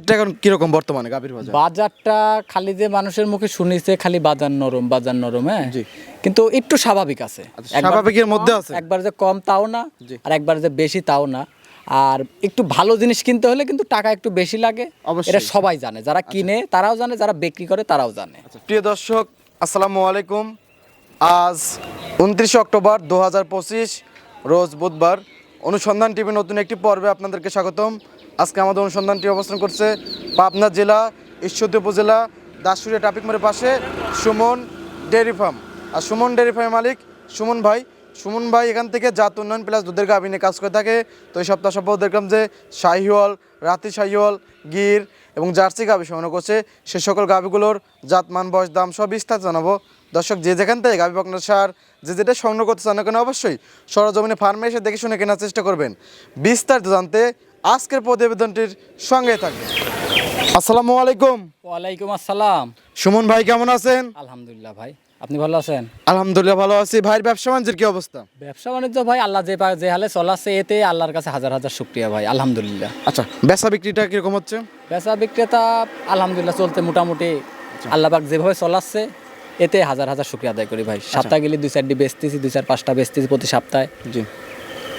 বাজারটা এখন কীরকম বর্তমানে গাভীর বাজার? বাজারটা খালি যে মানুষের মুখে শুনিছে খালি বাজার নরম বাজার নরম হ্যাঁ? কিন্তু একটু স্বাভাবিক আছে। আচ্ছা, স্বাভাবিকের মধ্যে আছে? একবার যে কম তাও না আর একবার যে বেশি তাও না। আর একটু ভালো জিনিস কিনতে হলে কিন্তু টাকা একটু বেশি লাগে। এটা সবাই জানে। যারা কিনে তারাও জানে যারা বিক্রি করে তারাও জানে। আচ্ছা, প্রিয় দর্শক আসসালামু আলাইকুম। আজ উনত্রিশে অক্টোবর দু হাজার পঁচিশ রোজ বুধবার। অনুসন্ধান টিভি নতুন একটি পর্বে আপনাদেরকে স্বাগতম। আজকে আমাদের অনুসন্ধানটি অবস্থান করছে পাবনা জেলা, ঈশ্বরদী উপজেলা, দাসুরিয়া ট্রাফিক মোড়ের পাশে সুমন ডেয়ারি ফার্ম। আর সুমন ডেয়ারি ফার্মের মালিক সুমন ভাই। সুমন ভাই এখান থেকে জাত উন্নয়ন প্লাস দুধের গাভী নিয়ে কাজ করে থাকে। তো এই সপ্তাহ সপ্তাহ দেখলাম যে শাহিওয়াল, রাতি শাহিওয়াল, গির এবং জার্সি গাভী সংগ্রহ করছে। সে সকল গাভীগুলোর জাত, মান, বয়স, দাম সব বিস্তার জানাব। দর্শক, যে যেখান থেকে গাভী পাকনার সার, যে যেটা সংগ্রহ করতে চান না কেন অবশ্যই সরজমিনে ফার্মে এসে দেখে শুনে কেনার চেষ্টা করবেন। বিস্তারিত জানতে আজকের প্রতিবেদনটির সঙ্গে থাকবে। আসসালামু আলাইকুম। ওয়ালাইকুম আসসালাম। সুমন ভাই কেমন আছেন? আলহামদুলিল্লাহ ভাই আপনি ভালো আছেন? আলহামদুলিল্লাহ ভালো আছি। ভাইয়ের ব্যবসা বাণিজ্যের কি অবস্থা? ব্যবসা বাণিজ্য ভাই আল্লাহ যে যে হালে চলাচ্ছে এতে আল্লাহর কাছে হাজার হাজার শুক্রিয়া ভাই আলহামদুলিল্লাহ। আচ্ছা বেচা বিক্রিটা কীরকম হচ্ছে? বেচা বিক্রেতা আলহামদুলিল্লাহ চলতে মোটামুটি আল্লাহবাক যেভাবে চলাচ্ছে এতে হাজার হাজার শুক্রিয়া আদায় করি ভাই। সপ্তাহে গেলে দুই চারটি বেচতেছি দুই চার পাঁচটা বেচতেছি প্রতি সপ্তাহে। জি।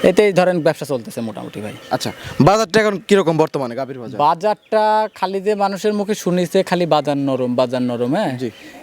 এতেই ধরেন ব্যবসা চলতেছে মোটামুটি ভাই। আচ্ছা বাজারটা এখন কীরকম বর্তমানে গাভীর বাজার? বাজারটা খালি যে মানুষের মুখে শুনিছে খালি বাজার নরম বাজার নরম হ্যাঁ?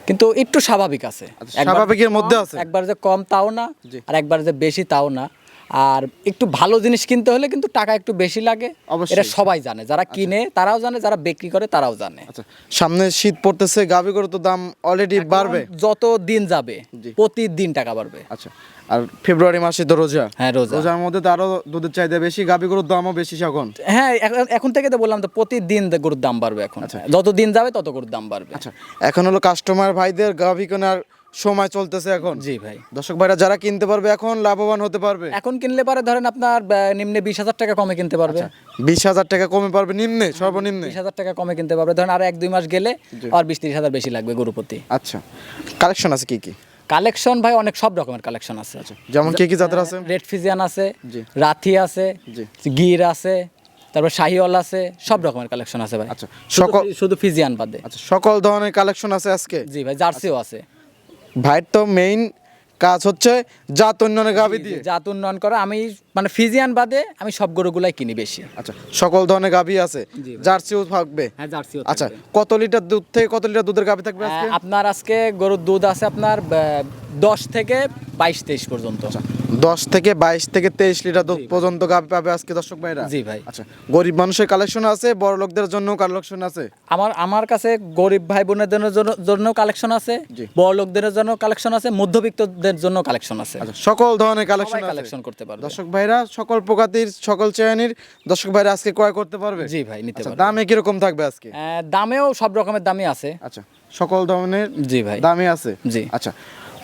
কিন্তু একটু স্বাভাবিক আছে। আচ্ছা, স্বাভাবিকের মধ্যে আছে? একবার যে কম তাও না আর একবার যে বেশি তাও না। আর একটু ভালো জিনিস কিনতে হলে কিন্তু টাকা একটু বেশি লাগে। অবশ্যই। এটা সবাই জানে। যারা কিনে তারাও জানে যারা বিক্রি করে তারাও জানে। আচ্ছা সামনে শীত পড়তেছে গাভী গরু তো দাম অলরেডি বাড়বে। যত দিন যাবে প্রতিদিন টাকা বাড়বে। আচ্ছা আর ফেব্রুয়ারি মাসে তো রোজা। হ্যাঁ রোজা। রোজার মধ্যে তো আরও দুধের চাহিদা বেশি গাভী গরুর দামও বেশি এখন। হ্যাঁ এখন- এখন থেকে তো বললাম তো প্রতিদিন গরুর দাম বাড়বে এখন। যত দিন যাবে তত গরুর দাম বাড়বে। আচ্ছা এখন হলো কাস্টমার ভাইদের গাভী কেনার সময় চলতেছে এখন। জি ভাই। দর্শক ভাইরা যারা কিনতে পারবে এখন লাভবান হতে পারবে। এখন কিনলে পারে ধরেন আপনার নিম্নে বিশ হাজার টাকা কমে কিনতে পারবে। বিশ হাজার টাকা কমে পারবে নিম্নে সর্বনিম্নে? বিশ হাজার টাকা কমে কিনতে পারবে। ধরেন আর এক দুই মাস গেলে আর বিশ তিরিশ হাজার বেশি লাগবে গরু প্রতি। আচ্ছা কালেকশন আছে কি কি? কালেকশন ভাই অনেক সব রকমের কালেকশন আছে। যেমন কি কি জাতের আছে? রেড ফিজিয়ান আছে রাথি আছে গির আছে তারপর শাহিওয়াল আছে সব রকমের কালেকশন আছে ভাই। আচ্ছা, সকল- শুধু ফিজিয়ান বাদে। আচ্ছা সকল ধরনের কালেকশন আছে আজকে? জি ভাই জার্সিও আছে। ভাইয়ের তো মেইন কাজ হচ্ছে জাত উন্নয়নের গাভি দিয়ে। জাত উন্নয়ন করা। আমি মানে ফিজিয়ান বাদে আমি সব গরুগুলাই কিনি বেশি। আচ্ছা সকল ধরনের গাভী আছে। জার্সিও থাকবে? হ্যাঁ জার্সিও আচ্ছা কত লিটার দুধ থেকে কত লিটার দুধের গাভী থাকবে আজকে? আপনার আজকে গরুর দুধ আছে আপনার দশ থেকে বাইশ তেইশ পর্যন্ত। দশ থেকে বাইশ থেকে তেইশ লিটার দুধ পর্যন্ত গাভী পাবে আজকে দর্শক ভাইরা। জি ভাই। আচ্ছা গরিব মানুষের কালেকশন আছে বড় লোকদের জন্য কালেকশন আছে? আমার আমার কাছে গরিব ভাই বোনেদের জন্য- জন্য কালেকশন আছে বড় লোকদের জন্য কালেকশন আছে মধ্যবিত্তদের জন্য কালেকশন আছে। আচ্ছা সকল ধরনের কালেকশন কালেকশন করতে পারবে। দর্শক ভাইরা সকল প্রকাতির সকল শ্রেণির দর্শক ভাইরা আজকে ক্রয় করতে পারবে? জি ভাই নিতে আচ্ছা পারবে। দামে কীরকম থাকবে আজকে? দামেও সব রকমের দামই আছে। আচ্ছা সকল ধরনের জি ভাই। দামে আছে। জি। আচ্ছা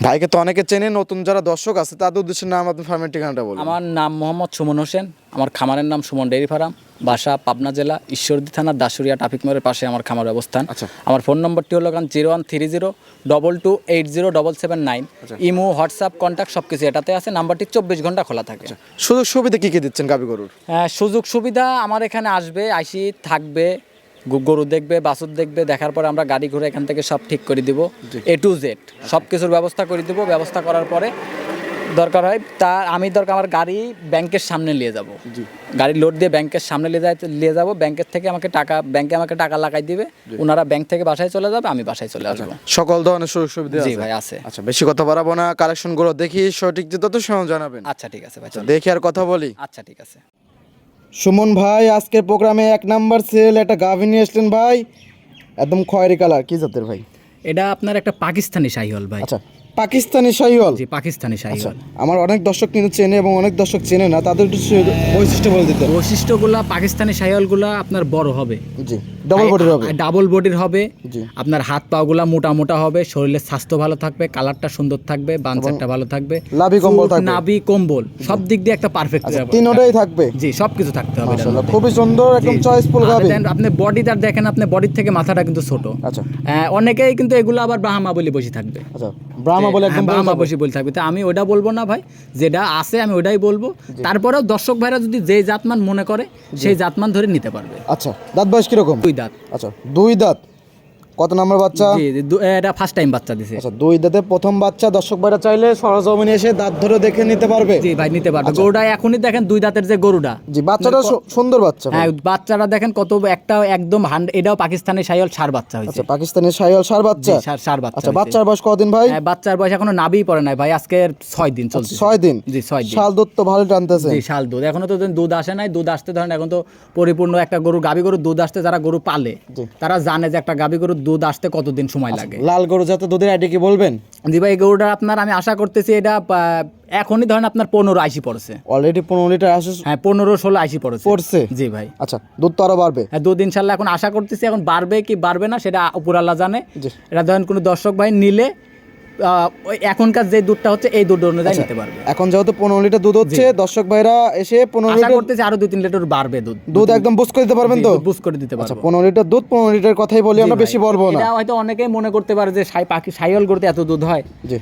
ভাইকে তো অনেকে চেনে নতুন যারা দর্শক আছে তাদের উদ্দেশ্যে নাম আপনার ফার্মের ঠিকানাটা বলুন। আমার নাম মোহাম্মদ সুমন হোসেন আমার খামারের নাম সুমন ডেয়ারি ফার্ম বাসা পাবনা জেলা ঈশ্বরদী থানা দাসুরিয়া ট্রাফিক মোড়ের পাশে আমার খামার অবস্থান। আচ্ছা। আমার ফোন নম্বরটি হলো কারণ zero one three zero double two eight zero double seven nine. আচ্ছা। ইমো হোয়াটসঅ্যাপ কন্ট্যাক্ট সব কিছু এটাতে আছে নাম্বারটি চব্বিশ ঘণ্টা খোলা থাকে। সুযোগ সুবিধা কি কি দিচ্ছেন গাবি গরুর? হ্যাঁ, সুযোগ সুবিধা আমার এখানে আসবে আইসি থাকবে গরু দেখবে বাছুর দেখবে দেখার পরে আমরা গাড়ি ঘুরে এখান থেকে সব ঠিক করে দিব। এ টু জেড সব কিছুর ব্যবস্থা করে দিব ব্যবস্থা করার পরে দরকার হয় তা আমি দরকার আমার গাড়ি ব্যাংকের সামনে নিয়ে যাব। গাড়ি লোড দিয়ে ব্যাংকের সামনে নিয়ে যাই নিয়ে যাব ব্যাংকের থেকে আমাকে টাকা ব্যাংকে আমাকে টাকা লাগাই দিবে। ওনারা ব্যাংক থেকে বাসায় চলে যাবে আমি বাসায় চলে আসব। সকল ধরনের সুযোগ সুবিধা জি ভাই আছে। আচ্ছা বেশি কথা বাড়াবো না কালেকশনগুলো দেখি সঠিক যে তত জানাবেন। আচ্ছা ঠিক আছে ভাই দেখি আর কথা বলি। আচ্ছা ঠিক আছে। সুমন ভাই আজকের প্রোগ্রামে এক নাম্বার সেল একটা গাভী নিয়ে আসলেন ভাই। একদম খয়েরি কালার কি জাতের ভাই? এটা আপনার একটা পাকিস্তানি শাহিওয়াল ভাই। আচ্ছা পাকিস্তানি শাহিওয়াল জি পাকিস্তানি আচ্ছা শাহিওয়াল আমার অনেক দর্শক কিন্তু চেনে এবং অনেক দর্শক চেনে না তাদের একটু বৈশিষ্ট্য বলে দিতে বৈশিষ্ট্যগুলা পাকিস্তানি শাহিওয়ালগুলা আপনার বড় হবে। জি ডবল বডির হবে। ডাবল বডির হবে। জি। আপনার হাত পাগুলা মোটা মোটা হবে শরীরের স্বাস্থ্য ভালো থাকবে কালারটা সুন্দর থাকবে বাঞ্চারটা ভালো থাকবে। লাভি কম্বল থাকবে। নাভি কম্বল সব দিক দিয়ে একটা পারফেক্ট আচ্ছা তিনোটাই থাকবে? জি সব কিছু থাকতে হবে মাশাআল্লাহ খুবই সুন্দর একদম চয়েসফুল দেন আপনি বডিটা দেখেন আপনি বডির থেকে মাথাটা কিন্তু ছোট। আচ্ছা। আহ, অনেকেই কিন্তু এগুলো আবার ব্রাহ্মা বলে বসে থাকবে। আচ্ছা ব্রাহ্মা বলে একদম হ্যাঁ। বসে বলে থাকবে তো আমি ওটা বলব না ভাই যেটা আছে আমি ওটাই বলব। তারপরেও দর্শক ভাইরা যদি যেই জাতমান মনে করে সেই জাতমান ধরে নিতে পারবে। আচ্ছা দাঁত বয়স কীরকম? দুই দাঁত। আচ্ছা দুই দাঁত। কত নম্বর বাচ্চা? এটা ফার্স্ট টাইম বাচ্চা দিছে। আচ্ছা দুই দাঁতে প্রথম বাচ্চা দর্শক ভাইরা চাইলে সরজমিনে এসে দাঁত ধরে দেখে নিতে পারবে। জি ভাই নিতে পারবে। আচ্ছা। গরুটা এখনই দেখেন দুই দাঁতের যে গরুটা। জি বাচ্চাটা সুন্দর বাচ্চা হ্যাঁ বাচ্চারা দেখেন কত একটা একদম এটাও পাকিস্তানি সাইল সার বাচ্চা হয়েছে। আচ্ছা পাকিস্তানের সাইয়াল সার বাচ্চা। সার সার বাচ্চা আচ্ছা বাচ্চার বয়স কদিন ভাই? হ্যাঁ, বাচ্চার বয়স এখনও নাবি পড়ে নাই ভাই আজকে ছয় দিন চলছে ছয় দিন? জি ছয় দিন। শাল দুধ তো ভালো টানতেছে। জি শাল দুধ। এখনও তো দুধ আসে নাই দুধ আসতে ধরেন এখন তো পরিপূর্ণ একটা গরু গাবি গরুর দুধ আসতে যারা গরু পালে তারা জানে যে একটা গাবি গরুর দুধ আসতে কতদিন সময় লাগে? লাল গরু যাতে দুধের আইডি কি বলবেন? জি ভাই গরুটা আপনার আমি আশা করতেছি এটা এখনই ধরেন আপনার পনেরো আশি পড়েছে। অলরেডি পনেরো লিটার আসে? হ্যাঁ পনেরো ষোলো আশি পড়ছে। পড়ছে? জি ভাই। আচ্ছা দুধ তো আরও বাড়বে। হ্যাঁ দুধ ইনশাল্লাহ এখন আশা করতেছি এখন বাড়বে কি বাড়বে না সেটা উপর আল্লাহ জানে। এটা ধরেন কোনো দর্শক ভাই নিলে এখনকার যে দুধটা হচ্ছে এই দুধ অনুযায়ী আচ্ছা। নিতে পারবে। এখন যেহেতু পনেরো লিটার দুধ হচ্ছে দর্শক ভাইরা এসে পনেরো লিটার করতেছি আরও দুই তিন লিটার বাড়বে দুধ। দুধ একদম বুঝ করে দিতে পারবেন তো? বুঝ করে দিতে আচ্ছা পারব। পনেরো লিটার দুধ পনেরো লিটার কথাই বলি আমরা বেশি বলব না। হয়তো অনেকেই মনে করতে পারে যে সাই পাখি সাইহল করতে এত দুধ হয়। জি।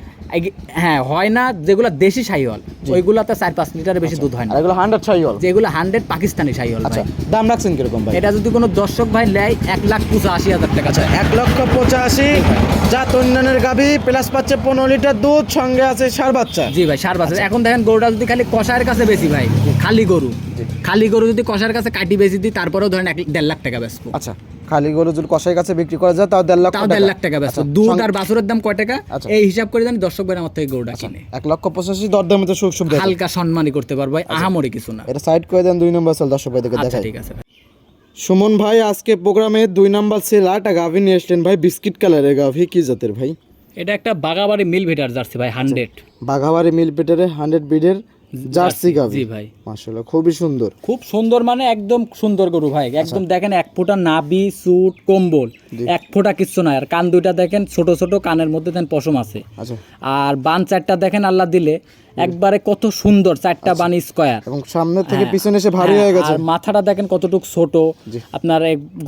হ্যাঁ হয় না যেগুলো দেশি সাইহল ওইগুলোতে চার পাঁচ লিটারের বেশি দুধ হয় না। এগুলো হান্ড্রেড সাইওয়াল? যেগুলো হান্ড্রেড পাকিস্তানি সাইহল আচ্ছা দাম রাখছেন কীরকম ভাই? এটা যদি কোনো দর্শক ভাই নেয় এক লাখ পঁচাশি হাজার টাকা। আচ্ছা এক লক্ষ পঁচাশি যা তন্যানের গাভি প্লাস পাচ্ছে পনেরো লিটার দুধ সঙ্গে আছে সার বাচ্চা। জি ভাই সার বাচ্চা। এখন দেখেন গরুটা যদি খালি কষায়ের কাছে বেশি ভাই খালি গরু। খালি গরু যদি কষার কাছে কাটি বেশি দিই তারপরেও ধরেন এক দেড় লাখ টাকা বেচবো। আচ্ছা খালি গরু যদি কষাই কাছে বিক্রি করা যায় তাও দেড় লক্ষ তাও দেড় লাখ টাকা আচ্ছা, দুধ আর বাছুরের দাম কয় টাকা? আচ্ছা। এই হিসাব করে জানি দর্শক ভাই আমার থেকে গরুটা কিনে। এক লক্ষ পঁচাশি দরদামের তো সুখ সুবিধা হালকা সম্মানই করতে পারব ভাই আহামরি কিছু না। এটা সাইড করে দেন দুই নম্বর সেল দর্শক ভাইদেরকে আচ্ছা দেখাই। ঠিক আছে সুমন ভাই আজকে প্রোগ্রামে দুই নাম্বার সেল আটা গাভি নিয়ে ভাই বিস্কিট কালারের গাভি কি জাতের ভাই? এটা একটা বাঘাবাড়ি মিল ভেটার জার্সি ভাই হান্ড্রেড বাঘাবাড়ি মিল ভেটারে হান্ড্রেড বিডের জার্সি গাভি। জি ভাই। মাশাআল্লাহ খুবই সুন্দর। খুব সুন্দর মানে একদম সুন্দর গরু ভাই। একদম দেখেন এক ফোঁটা নাবি সুট কম্বল এক ফোঁটা কিচ্ছু নাই। আর কান দুইটা দেখেন ছোট ছোট কানের মধ্যে দেন পশম আছে। আচ্ছা। আর বান চারটা দেখেন আল্লাহ দিলে একবারে কত সুন্দর চারটা বান স্কোয়ার। এবং সামনে থেকে পিছনে এসে ভারী হয়ে গেছে। আর মাথাটা দেখেন কতটুক ছোট। আপনার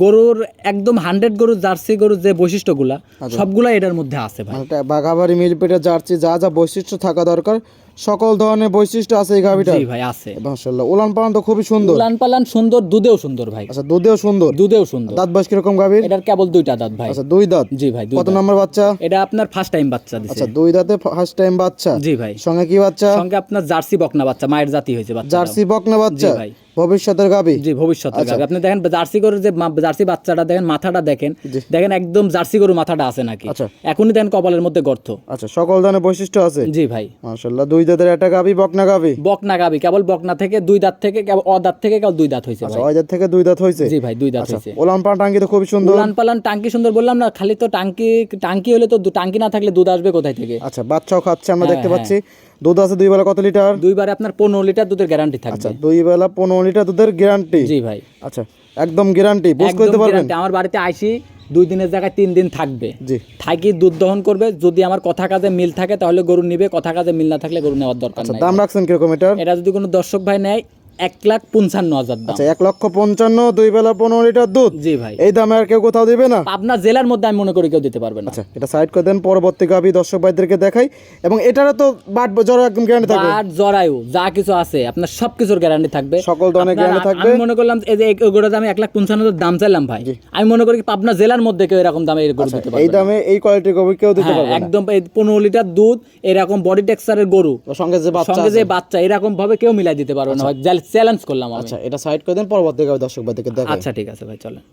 গরুর একদম হান্ড্রেড গরুর জার্সি গরুর যে বৈশিষ্ট্যগুলা আচ্ছা। সবগুলা এটার মধ্যে আছে ভাই। মানে বাঘাবাড়ি মিল পেটার জার্সি যা যা বৈশিষ্ট্য থাকা দরকার সকল ধরনের বৈশিষ্ট্য আছে এই গাভিটা জি ভাই আছে। মাশাআল্লাহ। উলান পালান তো খুবই সুন্দর। উলান পালান সুন্দর দুধেও সুন্দর ভাই। আচ্ছা দুধেও সুন্দর? দুধেও সুন্দর। দাঁত বয়স কীরকম গাভির? এটার কেবল দুইটা দাঁত ভাই। আচ্ছা দুই দাঁত? জি ভাই কত। নম্বর বাচ্চা? এটা আপনার ফার্স্ট টাইম বাচ্চা দিছে। আচ্ছা দুই দাঁতে ফার্স্ট টাইম বাচ্চা? জি ভাই। সঙ্গে কি বাচ্চা? সঙ্গে আপনার জার্সি বকনা বাচ্চা মায়ের জাতি হয়েছে বাচ্চা জার্সি বকনা বাচ্চা? জি ভাই। ভবিষ্যতের গাভি জি ভবিষ্যতে আচ্ছা। গাভী। আপনি দেখেন জার্সি গরুর যে জার্সি বাচ্চাটা দেখেন মাথাটা দেখেন দেখেন একদম জার্সি গরু মাথাটা আছে নাকি। আচ্ছা। এখনই দেখেন কপালের মধ্যে গর্ত। আচ্ছা সকল ধরনের বৈশিষ্ট্য আছে? জি ভাই। মাশাআল্লাহ দুই দাঁতের একটা গাভি বকনা গাভি? বকনা গাবি কেবল বকনা থেকে দুই দাঁত থেকে কেবল অদাঁত থেকে কেবল দুই দাঁত হয়েছে আচ্ছা ভাই। ওই থেকে দুই দাঁত হয়েছে? জি ভাই দুই দাঁত আচ্ছা হয়েছে। ওলান পালান টাঙ্কি তো খুবই সুন্দর। উলান পালান টাঙ্কি সুন্দর বললাম না খালি তো টাঙ্কি টাঙ্কি হলে তো টাঙ্কি না থাকলে দুধ আসবে কোথায় থেকে? আচ্ছা বাচ্চাও খাচ্ছে আমরা হ্যাঁ, দেখতে পাচ্ছি। দুধ আছে দুই বেলা কত লিটার? দুই দুইবারে আপনার পনেরো লিটার দুধের গ্যারান্টি থাকবে। আচ্ছা দুই বেলা পনেরো লিটার দুধের গ্যারান্টি জি ভাই। আচ্ছা একদম গ্যারান্টি বুঝ করতে পারবেন? আমার বাড়িতে আইসি দুই দিনের জায়গায় তিন দিন থাকবে। জি। থাকি দুধ দহন করবে যদি আমার কথা কাজে মিল থাকে তাহলে গরু নিবে কথা কাজে মিল না থাকলে গরু নেওয়ার দরকার আচ্ছা দাম রাখছেন কীরকম এটা এটা যদি কোনো দর্শক ভাই নেয় এক লাখ পঞ্চান্ন হাজার আচ্ছা এক লক্ষ পঞ্চান্ন দুই বেলা পনেরো লিটার দুধ। জি ভাই। এই দামে আর কেউ কোথাও দিবে না? আপনার জেলার মধ্যে আমি মনে করি কেউ দিতে পারবে না। আচ্ছা এটা সাইড করে দেন পরবর্তী দর্শক ভাইদেরকে দেখাই। এবং এটারও তো বাট একদম গ্যারান্টি থাকবে। বাট জরায়ু যা কিছু আছে আপনার সব কিছুর গ্যারান্টি থাকবে। সকল ধরনের guarantee থাকবে। আমি মনে করলাম এই যে এই গরুটা আমি এক লাখ পঞ্চান্ন হাজার দাম চাইলাম ভাই। আমি মনে করি পাবনা জেলার মধ্যে কেউ এরকম দামে এই গরু দিতে পারবে না। দামে এই কোয়ালিটির গরু কেউ দিতে হ্যাঁ, পারবে একদম এই পনেরো লিটার দুধ এরকম বডি টেক্সচারের গরু। সঙ্গে যে বাচ্চা সঙ্গে যে বাচ্চা এরকম ভাবে কেউ মিলাই দিতে পারবে না ভাই। চ্যালেঞ্জ করলাম আচ্ছা এটা সাইড করে দেন পরবর্তী গাভি দর্শক ভাইদেরকে দেখাই। আচ্ছা ঠিক আছে ভাই চলেন।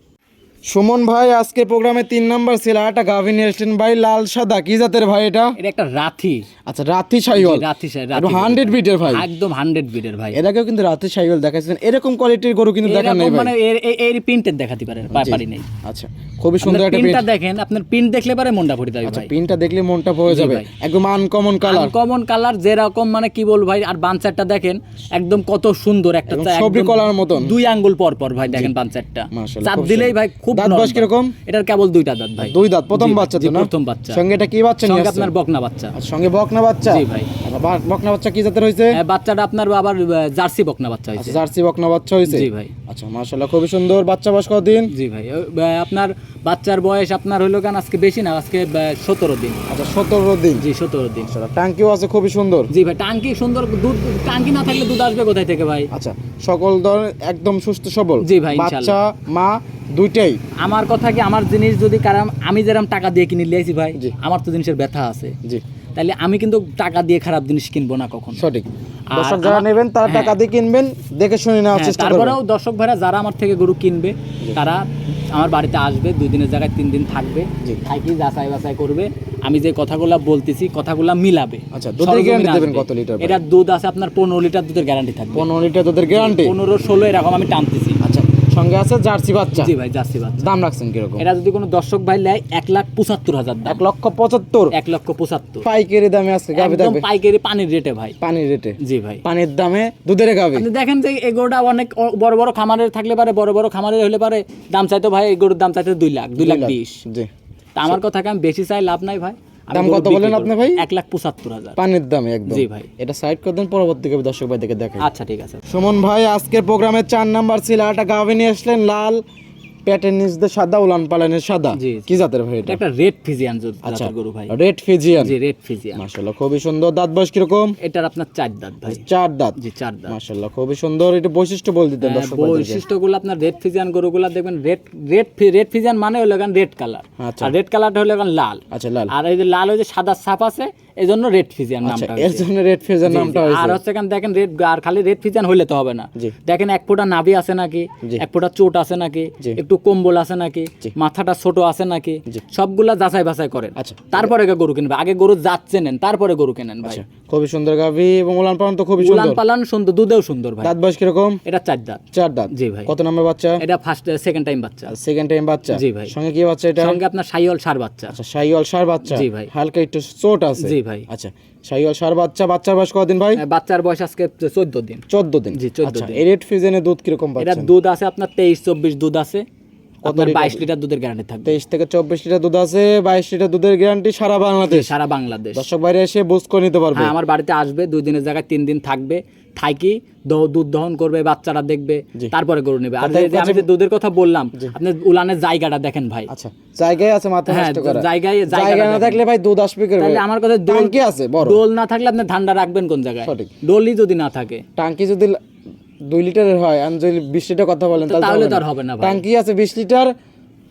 সুমন ভাই আজকে প্রোগ্রামে তিন নাম্বার ছিল একটা গাভি নিয়ে এসছেন ভাই লাল সাদা। কি জাতের ভাই এটা? এটা একটা রাথি। আচ্ছা রাতি সাইওয়াল। রাথি সা- একটু রাথি হান্ড্রেড বিটের ভাই। একদম হান্ড্রেড বিটের ভাই। এর আগেও কিন্তু রাতে সাইওয়াল দেখাচ্ছেন এরকম কোয়ালিটির গরু কিন্তু দেখা নেই মানে এর প্রিন্টের দেখাতে পারেন পা- পারি নেই। আচ্ছা খুবই সুন্দর একটা প্রিন্টটা দেখেন আপনার প্রিন্ট দেখলে পারে মনটা ভরে যাবে ভাই। প্রিন্টটা দেখলে মনটা ভরে যাবে। একদম আনকমন কালার কমন কালার যেরকম মানে কি বলব ভাই আর বানচারটা দেখেন একদম কত সুন্দর একটা সবরি কলার মতন। দুই আঙ্গুল পর পর ভাই দেখেন বানচারটা। মাশাআল্লাহ, চাপ দিলেই ভাই খুব দাঁত নরম বয়স কীরকম? এটার কেবল দুইটা দাঁত ভাই। দুই দাঁত প্রথম বাচ্চা তো না? প্রথম বাচ্চা। সঙ্গে এটা কি বাচ্চা নিয়ে আপনার বকনা বাচ্চা। আচ্ছা, সঙ্গে বকনা বাচ্চা? জি ভাই। আচ্ছা, বকনা বাচ্চা কি জাতের হ্যাঁ, বাচ্চাটা আপনার আবার জার্সি বকনা বাচ্চা হয়েছে। আচ্ছা জার্সি বকনা বাচ্চা হয়েছে? জি ভাই। আচ্ছা মাশাআল্লাহ খুবই সুন্দর। বাচ্চা বয়স জি ভাই আপনার বাচ্চার বয়স আপনার হইল কেন আজকে বেশি না? আজকে সতেরো দিন। আচ্ছা সতেরো দিন। জি সতেরো দিন। ট্যাঙ্কিও আছে খুবই সুন্দর। জি ভাই টাঙ্কি সুন্দর দুধ টাঙ্কি না থাকলে দুধ আসবে কোথায় থেকে ভাই? আচ্ছা সকল ধরনের একদম সুস্থ সবল। জি ভাই, বাচ্চা মা দুইটাই। আমার কথা কি আমার জিনিস যদি কারণ আমি যেরকম টাকা দিয়ে কিনে লিয়েছি ভাই আমার তো জিনিসের ব্যথা আছে। জি। তাহলে আমি কিন্তু টাকা দিয়ে খারাপ জিনিস কিনবো না কখন। সঠিক। দর্শক যারা নেবেন তারা টাকা দিয়ে কিনবেন দেখে শুনে নেওয়ার হ্যাঁ, চেষ্টা করবেন। তারপরেও দর্শক ভাইরা যারা আমার থেকে গরু কিনবে তারা আমার বাড়িতে আসবে দুই দিনের জায়গায় তিন দিন থাকবে জি। থাকি যাচাই বাছাই করবে। আমি যে কথাগুলো বলতেছি কথাগুলো মিলাবে। আচ্ছা, দুধের guarantee দেবেন কত লিটার এটা দুধ আছে আপনার পনেরো লিটার দুধের গ্যারান্টি থাকবে। পনেরো লিটার দুধের গ্যারান্টি পনেরো ষোলো এরকম আমি টানতেছি। আচ্ছা সঙ্গে আছে জার্সি বাচ্চা। জি ভাই যাচ্ছি বাচ্চা। দাম রাখছেন কীরকম? এটা যদি কোনো দর্শক ভাই নেয় এক লাখ পঁচাত্তর হাজার এক লক্ষ পঁচাত্তর? এক লক্ষ পঁচাত্তর। পাইকারি দামে আজকে গাভি একদম পাইকারি পানির রেটে ভাই। পানির রেটে? জি ভাই। পানির দামে দুধের আপনি দেখেন যে এই গরুটা অনেক বড় বড় খামারের থাকলে পারে বড় বড় খামারের হলে পারে দাম চাইতো ভাই এই গরুর দাম চাইতো দুই লাখ দুই লাখ। বিশ। জি। তা আমার কথা কি আমি বেশি চাই লাভ নাই ভাই? দাম কত বলেন আপনি ভাই? এক লাখ পঁচাত্তর হাজার। পানির দামে একদম। জি ভাই। এটা সাইড করে দেন পরবর্তী কবি দর্শক ভাই দেখে দেখেন আচ্ছা ঠিক আছে। সুমন ভাই আজকের প্রোগ্রামের চার নাম্বার ছিল একটা গাভিনী নিয়ে আসলেন লাল। পেটের নিচ দিয়ে সাদা উলান পালানের সাদা। কি জাতের ভাই এটা? একটা রেড ফিজিয়ান আচ্ছা গরু ভাই। Red Friesian. জি রেড ফিজিয়ান। মাশাআল্লাহ খুবই সুন্দর। দাঁত বয়স কীরকম? এটার আপনার চার দাঁত ভাই। চার দাঁত। জি চার দাঁত। মাশাআল্লাহ খুবই সুন্দর। এটা বৈশিষ্ট্য বল দিতেন হ্যাঁ, দর্শক। বৈশিষ্ট্যগুলো আপনার রেড ফিজিয়ান গরুগুলো দেখবেন রেড রেড রেড ফিজিয়ান মানে হলো রেড কালার। আচ্ছা। আর রেড কালারটা হলো লাল। আচ্ছা লাল। আর এই যে লাল ওই যে সাদা ছাপ আছে এই জন্য রেড ফিজিয়ান নামটা এর জন্য রেড ফিজিয়ান নামটা আর হচ্ছে দেখেন রেড আর খালি রেড ফিজিয়ান হইলে তো হবে না। দেখেন এক ফোঁটা নাভি আছে নাকি এক ফোঁটা চোট আছে নাকি একটু কম্বল আছে নাকি মাথাটা ছোট আছে নাকি সবগুলা যাচাই বাছাই করেন। আচ্ছা। তারপরে গরু কিনবে আগে গরু যাচ্ছে নেন তারপরে গরু কেনেন ভাই। আচ্ছা খুবই সুন্দর গাভি এবং উলান পালন তো খুবই উলান সুন্দর পালান সুন্দর দুধেও সুন্দর ভাই। দাঁত বয়স কীরকম? এটা চার দাঁত। চার দাঁত। জি ভাই। কত নম্বর বাচ্চা? এটা ফার্স্ট সেকেন্ড টাইম বাচ্চা। সেকেন্ড টাইম বাচ্চা? জি ভাই। সঙ্গে কি বাচ্চা এটা? সঙ্গে আপনার সাইওয়াল সার বাচ্চা। আচ্ছা সাইওয়াল সার বাচ্চা। জি ভাই। হালকা একটু চোট আছে। জি ভাই। আচ্ছা সাইওয়াল সার বাচ্চা বাচ্চার বয়স কতদিন ভাই? হ্যাঁ, বাচ্চার বয়স আজকে চোদ্দ দিন। চোদ্দ দিন? জি, 14 আচ্ছা দিন। এই রেড ফিজেনে দুধ কীরকম এটা দুধ আছে আপনার তেইশ চব্বিশ দুধ আছে। আপনার? বাইশ লিটার দুধের গ্যারান্টি থাকবে। তেইশ থেকে চব্বিশ লিটার দুধ আছে বাইশ লিটার দুধের গ্যারান্টি সারা বাংলাদেশ। সারা বাংলাদেশ। দর্শক বাইরে এসে বুঝ করে নিতে পারবে। হ্যাঁ আমার বাড়িতে আসবে দুই দিনের জায়গায় তিন দিন থাকবে। থাকি দুধ দহন করবে বাচ্চারা দেখবে তারপরে গরু নেবে। আর আমি যে দুধের কথা বললাম আপনি উলানের জায়গাটা দেখেন ভাই। আচ্ছা জায়গায় আছে মাথা হ্যাঁ, নষ্ট করা। জায়গায়- জায়গা না থাকলে ভাই দুধ আসবে করে তাহলে আমার কথা দোল টাঙ্কি আছে বড়। দোল না থাকলে আপনি রাখবেন কোন জায়গায়? সঠিক। দোলই যদি না থাকে। টাঙ্কি যদি দুই লিটারের হয় আর যদি বিশ লিটার কথা বলেন তাহলে তো আর হবে না। টাঙ্কি আছে বিশ লিটার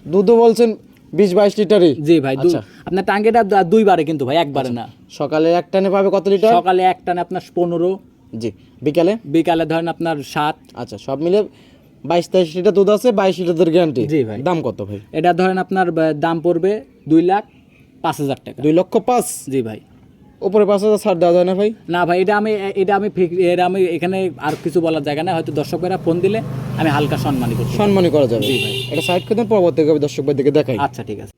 দুধও বলছেন বিশ বাইশ লিটারই। জি ভাই আচ্ছা। আপনার টাঙ্কিটা দুইবারে কিন্তু ভাই একবারে না। সকালে এক টানে পাবে কত লিটার? সকালে এক টানে আপনার পনেরো জি বিকালে? বিকালে ধরেন আপনার সাত। আচ্ছা সব মিলে বাইশ তেইশ লিটার দুধ আছে বাইশ লিটার গ্যারান্টি জি ভাই। দাম কত ভাই? এটা ধরেন আপনার দাম পড়বে দুই লাখ পাঁচ হাজার টাকা। দুই লক্ষ পাঁচ? জি ভাই। উপরে পাঁচ হাজার ছাড় দেওয়া যায় না ভাই? না ভাই এটা আমি এটা আমি এটা আমি এখানে আর কিছু বলার জায়গা না হয়তো দর্শকেরা ফোন দিলে আমি হালকা সম্মানই করছি। সম্মানই করা যাবে। জি ভাই। এটা সাইড করে দেন পরবর্তী দর্শক ভাই দিকে দেখাই। আচ্ছা ঠিক আছে।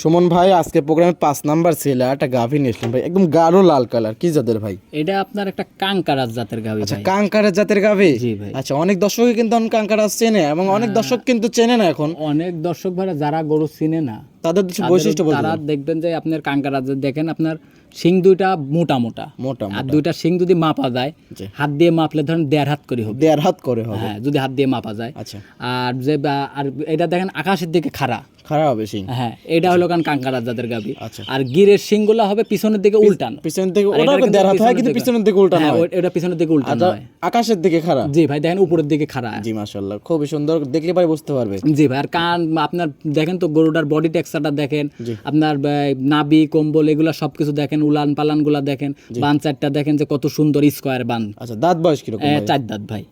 সুমন ভাই আজকে প্রোগ্রামে পাঁচ নাম্বার ছিল একটা গাভি নিয়েছিলাম ভাই। একদম গাঢ় লাল কালার কি জাতের ভাই? এটা আপনার একটা কাঙ্কারাজ জাতের গাভী আচ্ছা কাঙ্কারাজ জাতের গাভী? জি ভাই। আচ্ছা অনেক দর্শকই কিন্তু এখন কাঙ্কারাজ চেনে এবং অনেক দর্শক কিন্তু চেনে না এখন। অনেক দর্শক ভাইরা যারা গরু চিনে না তাদের কিছু বৈশিষ্ট্য তারা দেখবেন যে আপনার কাঙ্কারাজ দেখেন আপনার শিং দুইটা মোটা মোটা। মোটা আর দুইটা শিং যদি মাপা যায় হাত দিয়ে মাপলে ধরেন দেড় হাত করে হবে। দেড় হাত করে হবে। হ্যাঁ যদি হাত দিয়ে মাপা যায়। আচ্ছা। আর যে আর এটা দেখেন আকাশের দিকে খাড়া। খারাপ হবে সিং হ্যাঁ এটা হলো কারণ কাঙ্কারাজ জাতের গাবি আচ্ছা। আর গিরের শিংগুলো হবে পিছনের দিকে উল্টান। পিছন থেকে আর ওটা দেড় হাত হয় পিছনের কিন্তু দিকে- পিছনের দিকে উল্টানো হ্যাঁ হয়। এটা পিছনের দিকে উল্টানো আচ্ছা, হয়। আকাশের দিকে খারাপ জি ভাই দেখেন উপরের দিকে খাড়া। জি মাশাআল্লাহ। খুবই সুন্দর। দেখলে পারে বুঝতে পারবে। জি ভাই আর কান আপনার দেখেন তো গরুটার বডি টেক্সচারটা দেখেন। আপনার নাভি কম্বল এগুলা সবকিছু দেখেন উলান পালানগুলা দেখেন বান চারটা দেখেন যে কত সুন্দর স্কোয়ার বান। আচ্ছা দাঁত বয়স কীরকম চার দাঁত ভাই।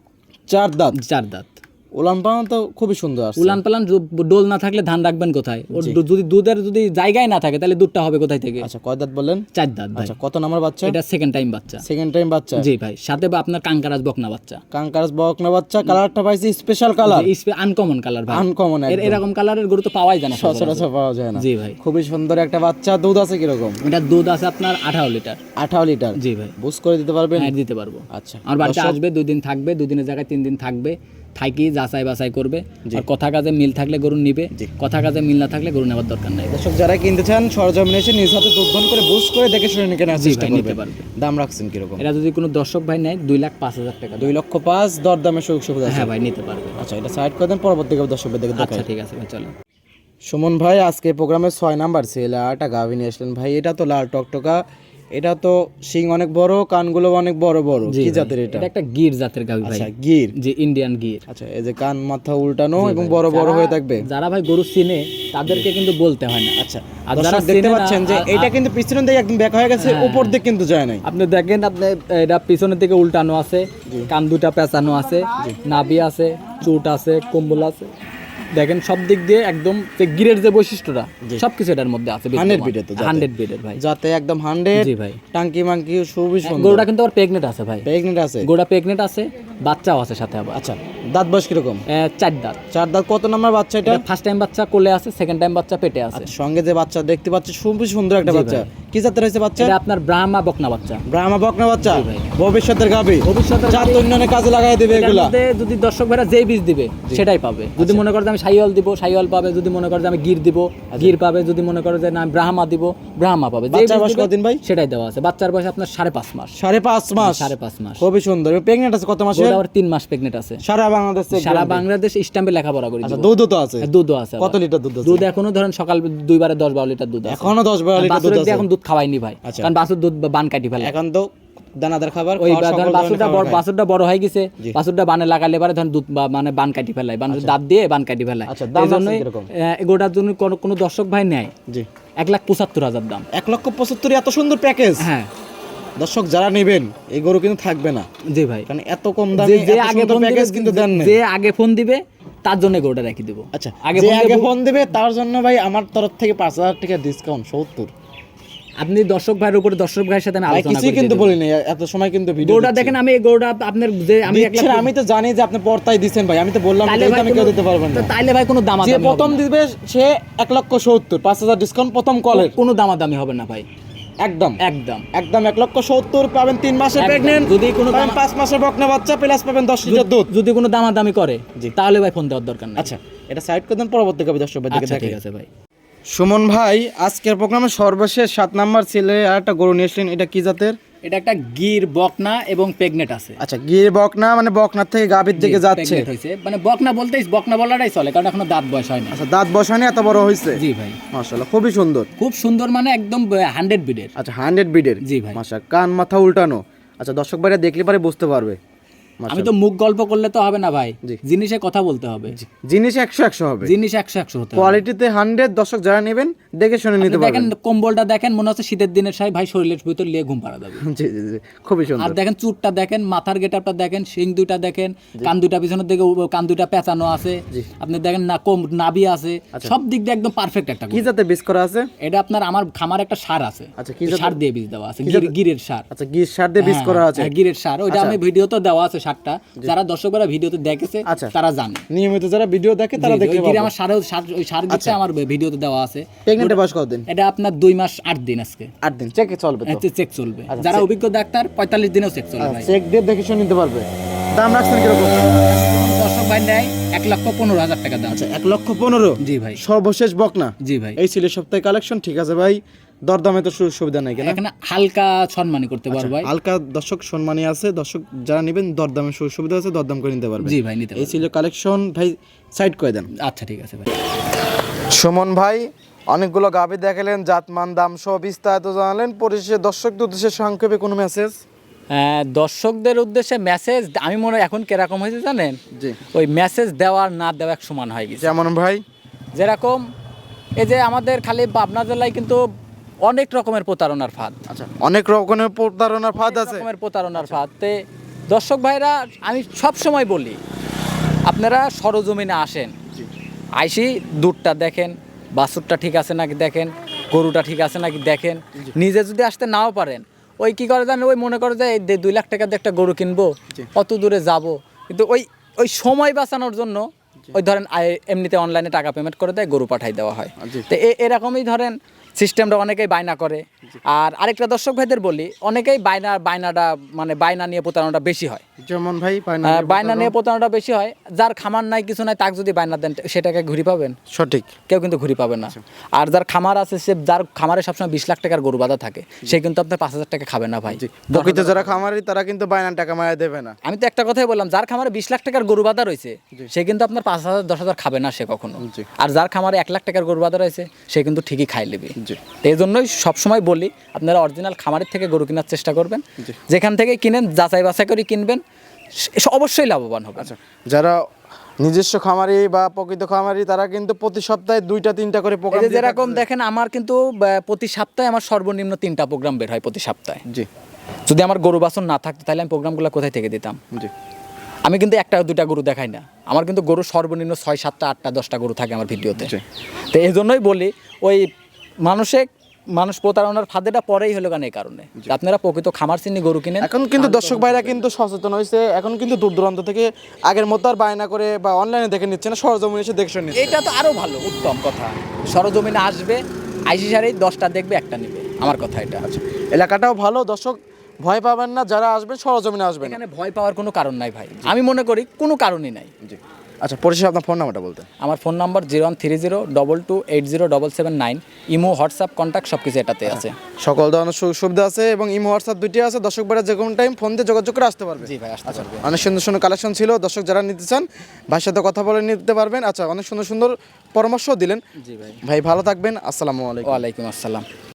চার দাঁত? চার দাঁত। উলান পালান তো খুবই সুন্দর আসছে। উলান পালান ডোল না থাকলে ধান রাখবেন কোথায়? ওর যদি দুধের যদি জায়গায় না থাকে তাহলে দুধটা হবে কোথায় থেকে? আচ্ছা কয় দাঁত বললেন? চার দাঁত আচ্ছা কত নাম্বার বাচ্চা? এটা সেকেন্ড টাইম বাচ্চা। সেকেন্ড টাইম বাচ্চা? জি ভাই সাথে আপনার কাঙ্কারাজ বকনা বাচ্চা। কাঙ্কারাস বকনা বাচ্চা কালারটা পাইছি স্পেশাল কালার আনকমন কালার ভাই। আনকমন এর- এরকম কালারের গরু তো পাওয়াই যায় না সচরাচর। পাওয়া যায় না। জি ভাই। খুবই সুন্দর একটা বাচ্চা দুধ আছে কীরকম? এটা দুধ আছে আপনার আঠারো লিটার। আঠারো লিটার? জি ভাই। বুঝ করে দিতে পারবেন? হ্যাঁ দিতে পারব। আচ্ছা আমার বাচ্চা আসবে দুই দিন থাকবে দুই দিনের জায়গায় তিন দিন থাকবে। থাকি যাচাই বাছাই করবে। আর কথা কাজে মিল থাকলে গরু নিবে কথা কাজে মিল না থাকলে গরু নেওয়ার দরকার নাই। দর্শক যারা কিনতে চান সরজমিনে এসে নিজ হাতে দুধ করে বুঝ করে দেখে শুনে কেনার চেষ্টা নিতে পারবে। দাম রাখছেন কীরকম? এটা যদি কোনো দর্শক ভাই নেয় দুই লাখ পাঁচ হাজার টাকা দুই লক্ষ পাঁচ দর দামে সুযোগ সুবিধা হ্যাঁ ভাই নিতে পারবে। আচ্ছা এটা সাইড করে দেন পরবর্তী দর্শকদের দেখে আচ্ছা ঠিক আছে ভাই চলো। সুমন ভাই আজকে প্রোগ্রামে ছয় নাম্বার ছিল আটটা গাভি নিয়ে আসলেন। ভাই এটা তো লাল টকটকা এটা তো শিং অনেক বড় কানগুলো অনেক বড় বড়। কি জাতের এটা? এটা একটা গির জাতের গাভি ভাই। আচ্ছা গির। যে ইন্ডিয়ান গির। আচ্ছা এই যে কান মাথা উল্টানো এবং বড় বড় হয়ে থাকবে। যারা ভাই গরু চিনে তাদেরকে কিন্তু বলতে হয় না। আচ্ছা আর যারা দেখতে পাচ্ছেন যে এটা কিন্তু পিছনের দিকে একদম ব্যাক হয়ে গেছে উপর দিক কিন্তু যায় নাই। আপনি দেখেন আপনি এটা পিছনের দিকে উল্টানো আছে কান দুটা পেঁচানো আছে নাভি আছে চুট আছে কম্বল আছে। দেখেন সব দিক দিয়ে একদম যে গিরের যে বৈশিষ্ট্যটা সবকিছু এটার মধ্যে আছে 100 বিটের তো। হান্ড্রেড বিটের ভাই। যাতে একদম হান্ড্রেড। জি ভাই। টাঙ্কি মাঙ্কি খুবই সুন্দর। গরুটা কিন্তু আবার প্রেগনেন্ট আছে ভাই। প্রেগনেন্ট আছে। গরুটা প্রেগনেন্ট আছে বাচ্চাও আছে সাথে আবার। আচ্ছা দাঁত বয়স কীরকম? চার দাঁত। চার দাঁত কত নম্বর বাচ্চা এটা? ফার্স্ট টাইম বাচ্চা কোলে আছে সেকেন্ড টাইম বাচ্চা পেটে আছে। আচ্ছা, সঙ্গে যে বাচ্চা দেখতে পাচ্ছি খুবই সুন্দর একটা বাচ্চা। কি জাতের হয়েছে বাচ্চা? এটা আপনার ব্রাহ্মা বকনা বাচ্চা। ব্রাহ্মা বকনা বাচ্চা? ভবিষ্যতের গাবি? ভবিষ্যতের উন্নয়নে কাজে লাগাই দেবে এগুলা? যদি দর্শক ভাইরা যেই বীজ দিবে সেটাই পাবে। যদি মনে করে আমি সাইওয়াল দিব সাইওয়াল পাবে। যদি মনে করে আমি গির দিব গির পাবে। যদি মনে করে যে না ব্রাহ্মা দিব ব্রাহ্মা পাবে। বয়স কতদিন ভাই? সেটাই দেওয়া আছে। বাচ্চার বয়স আপনার সাড়ে পাঁচ মাস। সাড়ে পাঁচ মাস? সাড়ে পাঁচ মাস। খুবই সুন্দর। প্রেগনেন্ট আছে কত মাসে আবার তিন মাস প্রেগনেন্ট আছে। সারা বাংলাদেশে সারা বাংলাদেশ স্ট্যাম্পে লেখাপড়া করি আচ্ছা। দুধও তো আছে। দুধও আছে কত লিটার দুধ দুধ এখনও ধরেন সকাল দুইবারে দশ বারো লিটার দুধ এখনও দশ বারো লিটার দুধ এখন দুধ খাওয়াইনি ভাই আচ্ছা। কারণ বাছুর দুধ বান কাটি ফেলে। এখন তো দানাদার খাবার ওই বাছুরটা বড়। বাছুরটা বড় হয়ে গেছে। বাছুরটা বানে লাগালে পারে ধরেন দুধ মানে বান কাটি ফেলায়। বান দাঁত দিয়ে বান কাটি ফেলায়। আচ্ছা, এই জন্যই এগোটার জন্য কোনো দর্শক ভাই নেয়। জি। এক লাখ পঁচাত্তর হাজার দাম। এক লক্ষ পঁচাত্তর এত সুন্দর প্যাকেজ। হ্যাঁ। দর্শক যারা নেবেন এই গরু কিন্তু থাকবে না। জি ভাই। কারণ এত কম দামে যে আগে ফোন প্যাকেজ কিন্তু দেন না যে আগে ফোন দিবে তার জন্য গরুটা রেখে দেবো। আচ্ছা আগে ফোন আগে ফোন দেবে তার জন্য ভাই আমার তরফ থেকে পাঁচ হাজার টাকা ডিসকাউন্ট সত্তর। আপনি দর্শক ভাইয়ের উপরে দর্শক ভাইয়ের সাথে আমি আলোচনা করে কিন্তু বলি নাই এত সময় কিন্তু ভিডিও গরুটা দেখেন আমি এই গরুটা আপনার যে আমি এক লাখ দিচ্ছেন, আমি তো জানি যে আপনি পর্তায় দিচ্ছেন ভাই আমি তো বললাম যে আমি কেউ দিতে পারবেন না। তাইলে ভাই কোনো দাম যে প্রথম দিবে সে এক লক্ষ সত্তর পাঁচ হাজার ডিসকাউন্ট প্রথম কলের কোনো দামাদামি হবে না ভাই। একদম। একদম। একদম এক লক্ষ সত্তর পাবেন তিন মাসের একদম। প্রেগনেন্ট যদি কোনো দামা- পাঁচ মাসের বকনা বাচ্চা প্লাস পাবেন দশ লিটার দুধ। যদি কোনো দামাদামি করে জি। তাহলে ভাই ফোন দেওয়ার দরকার নেই। আচ্ছা এটা সাইড করে দেন পরবর্তী কবি দর্শক ভাই আচ্ছা ঠিক আছে ভাই। সুমন ভাই আজকের প্রোগ্রামে সর্বশেষ সাত নাম্বার ছেলে আর একটা গরু নিয়ে আসলেন এটা কি জাতের? এটা একটা গির বকনা এবং প্রেগনেট আছে। আচ্ছা গির বকনা মানে বকনার থেকে গাভীর দিকে যাচ্ছে। মানে বকনা বলতেই বকনা বলাটাই চলে কারণ এখনও দাঁত বয়স হয় না আচ্ছা দাঁত বসানি এত বড় হয়েছে? জি ভাই। মাশাআল্লাহ খুবই সুন্দর। খুব সুন্দর মানে একদম হান্ড্রেড বিডের আচ্ছা হান্ড্রেড বিডের জি ভাই। মাশা কান মাথা উল্টানো। আচ্ছা দর্শক ভাইরা দেখলে পারে বুঝতে পারবে। আমি তো মুখ গল্প করলে তো হবে না ভাই। জিনিসে কথা বলতে হবে। জিনিস একশো একশো হবে। জিনিস একশো একশো হতে কোয়ালিটিতে হান্ড্রেড দর্শক যারা নেবেন দেখে শুনে নিতে পারবেন। কম্বলটা দেখেন মনে হচ্ছে শীতের দিনের সাই ভাই শরীরের ভিতর লিয়ে ঘুম পাড়া যাবে জি জি জি। খুবই আর দেখেন চুটটা দেখেন মাথার গেটআপটা দেখেন শিং দুইটা দেখেন কান দুইটা পিছনের দিকে কান দুইটা পেঁচানো আছে। আপনি দেখেন না কম নাভি আছে। সব দিক দিয়ে একদম পারফেক্ট একটা আচ্ছা। কি। জাতে বিষ করা আছে? এটা আপনার আমার খামার একটা সার আছে। আচ্ছা, কি সার দিয়ে বীজ দেওয়া আছে গিরের সার। আচ্ছা গির সার দিয়ে বিষ হ্যাঁ, করা আছে। হ্যাঁ, গিরের সার। ওইটা আমি ভিডিওতে দেওয়া আছে সারটা যারা দর্শকরা ভিডিওতে দেখেছে আচ্ছা। তারা জানে। নিয়মিত যারা ভিডিও দেখে তারা দেখতে পাবে। আমার সারেও সার ওই সার গিরটা আমার ভিডিওতে দেওয়া আছে। প্রেগনেন্টের বয়স কতদিন? এটা আপনার দুই মাস আট দিন আজকে। আট দিন। চেকে চলবে চেক চলবে। যারা অভিজ্ঞ ডাক্তার পঁয়তাল্লিশ দিনেও চেক চলবে চেক দিয়ে দেখে শুনে নিতে পারবে। দাম রাখছেন কীরকম? দর্শক ভাই নেয় এক লক্ষ পনেরো হাজার টাকা দাম। আচ্ছা এক লক্ষ পনেরো? জি ভাই। সর্বশেষ বকনা? জি ভাই। এই ছিল সপ্তাহে কালেকশন ঠিক আছে ভাই। দরদামে তো সুযোগ সুবিধা নাই কেন? এখানে হালকা সম্মানী করতে পারব ভাই। হালকা দর্শক সম্মানী আছে। দর্শক যারা নেবেন দরদামে সুযোগ সুবিধা আছে দরদাম করে নিতে পারবে জি ভাই নিতে এই ছিল কালেকশন। ভাই সাইড করে দেন। আচ্ছা ঠিক আছে ভাই। সুমন ভাই অনেকগুলো গাভি দেখালেন জাতমান দাম সহ বিস্তারিত জানালেন। পরিশেষে দর্শকদের উদ্দেশ্যে সংক্ষেপে কোনো মেসেজ দর্শকদের উদ্দেশ্যে মেসেজ আমি মনে হয় এখন কীরকম হয়েছে জানেন? জি। ওই মেসেজ দেওয়া আর না দেওয়া এক সমান হয়ে গেছে। যেমন ভাই? যেরকম এই যে আমাদের খালি পাবনা জেলায় কিন্তু অনেক রকমের প্রতারণার ফাঁদ। আচ্ছা অনেক রকমের প্রতারণার ফাঁদ আছে। রকমের প্রতারণার ফাঁদ। তে দর্শক ভাইরা আমি সব সময় বলি আপনারা সরজমিনে আসেন। আইসি দুধটা দেখেন বাছুরটা ঠিক আছে নাকি দেখেন গরুটা ঠিক আছে নাকি দেখেন। নিজে যদি আসতে নাও পারেন ওই কি করে জানেন ওই মনে করে যে দুই লাখ টাকা দিয়ে একটা গরু কিনবো অত দূরে যাব। কিন্তু ওই ওই সময় বাঁচানোর জন্য ওই ধরেন এমনিতে অনলাইনে টাকা পেমেন্ট করে দেয় গরু পাঠাই দেওয়া হয়। তো এরকমই ধরেন সিস্টেমটা অনেকেই বায়না করে। আর আরেকটা দর্শক ভাইদের বলি অনেকেই বায়না বায়নাটা মানে বায়না নিয়ে প্রতারণাটা বেশি হয়। যেমন ভাই বায়না নিয়ে প্রতারণাটা বেশি হয়। যার খামার নাই কিছু নাই তাকে যদি বায়না দেন সেটাকে ঘুরি পাবেন? সঠিক। কেউ কিন্তু ঘুরি পাবে না। আর যার খামার আছে সে যার খামারে সবসময় বিশ লাখ টাকার গরু বাঁধা থাকে সে কিন্তু আপনার পাঁচ হাজার টাকা খাবে না ভাই। প্রকৃত যারা খামারি তারা কিন্তু বাইনার টাকা মায়া দেবে না। আমি তো একটা কথাই বললাম যার খামারে বিশ লাখ টাকার গরু বাঁধা রয়েছে সে কিন্তু আপনার পাঁচ হাজার দশ হাজার খাবে না সে কখনো। আর যার খামারে এক লাখ টাকার গরু বাঁধা রয়েছে সে কিন্তু ঠিকই খাই নেবে। এই জন্যই সবসময় বলি আপনারা অরিজিনাল খামারের থেকে গরু কেনার চেষ্টা করবেন। যেখান থেকে কিনেন যাচাই বাছাই করে কিনবেন অবশ্যই লাভবান হবে। আচ্ছা যারা নিজস্ব খামারি বা প্রকৃত খামারি তারা কিন্তু প্রতি সপ্তাহে দুইটা তিনটা করে প্রোগ্রাম যেরকম দেখেন আমার কিন্তু প্রতি সপ্তাহে আমার সর্বনিম্ন তিনটা প্রোগ্রাম বের হয় প্রতি সপ্তাহে। জি। যদি আমার গরু বাছন না থাকতো তাহলে আমি প্রোগ্রামগুলো কোথায় থেকে দিতাম? জি। আমি কিন্তু একটা দুটা গরু দেখাই না। আমার কিন্তু গরু সর্বনিম্ন ছয় সাতটা আটটা দশটা গরু থাকে আমার ভিডিওতে। তো এই জন্যই বলি ওই মানুষে মানুষ প্রতারণার ফাঁদেটা পরেই হলো কেন এই কারণে। আপনারা প্রকৃত খামার চিনি গরু কিনেন। এখন কিন্তু দর্শক ভাইরা কিন্তু সচেতন হয়েছে। এখন কিন্তু দূর দূরান্ত থেকে আগের মতো আর বায়না করে বা অনলাইনে দেখে নিচ্ছে না সরজমিনে এসে দেখে নিচ্ছে। এটা তো আরও ভালো উত্তম কথা। সরজমিনে আসবে আইসি সারি দশটা দেখবে একটা নেবে। আমার কথা এটা। এলাকাটাও ভালো। দর্শক ভয় পাবেন না যারা আসবেন সরজমিনে আসবেন। এখানে ভয় পাওয়ার কোনো কারণ নাই ভাই। আমি মনে করি কোনো কারণই নাই। জি। আচ্ছা পরিশেষে আপনার ফোন নাম্বারটা বলতে। আমার phone number zero one three zero double two eight zero double seven nine imo WhatsApp contact সব কিছু এটাতে আছে। সকল ধরনের সুযোগ সুবিধা আছে এবং ইমো হোয়াটসঅ্যাপ দুটি আছে। দর্শক ভাইরা যে কোনো টাইম ফোন দিয়ে যোগাযোগ করে আসতে পারবে। জি ভাই আসতে পারবে। অনেক সুন্দর সুন্দর কালেকশন ছিল। দর্শক যারা নিতে চান ভাইয়ের সাথে কথা বলে নিতে পারবেন। আচ্ছা অনেক সুন্দর সুন্দর পরামর্শ দিলেন। জি ভাই। ভাই ভালো থাকবেন। আসসালামু আলাইকুম। ওয়ালাইকুম আসসালাম।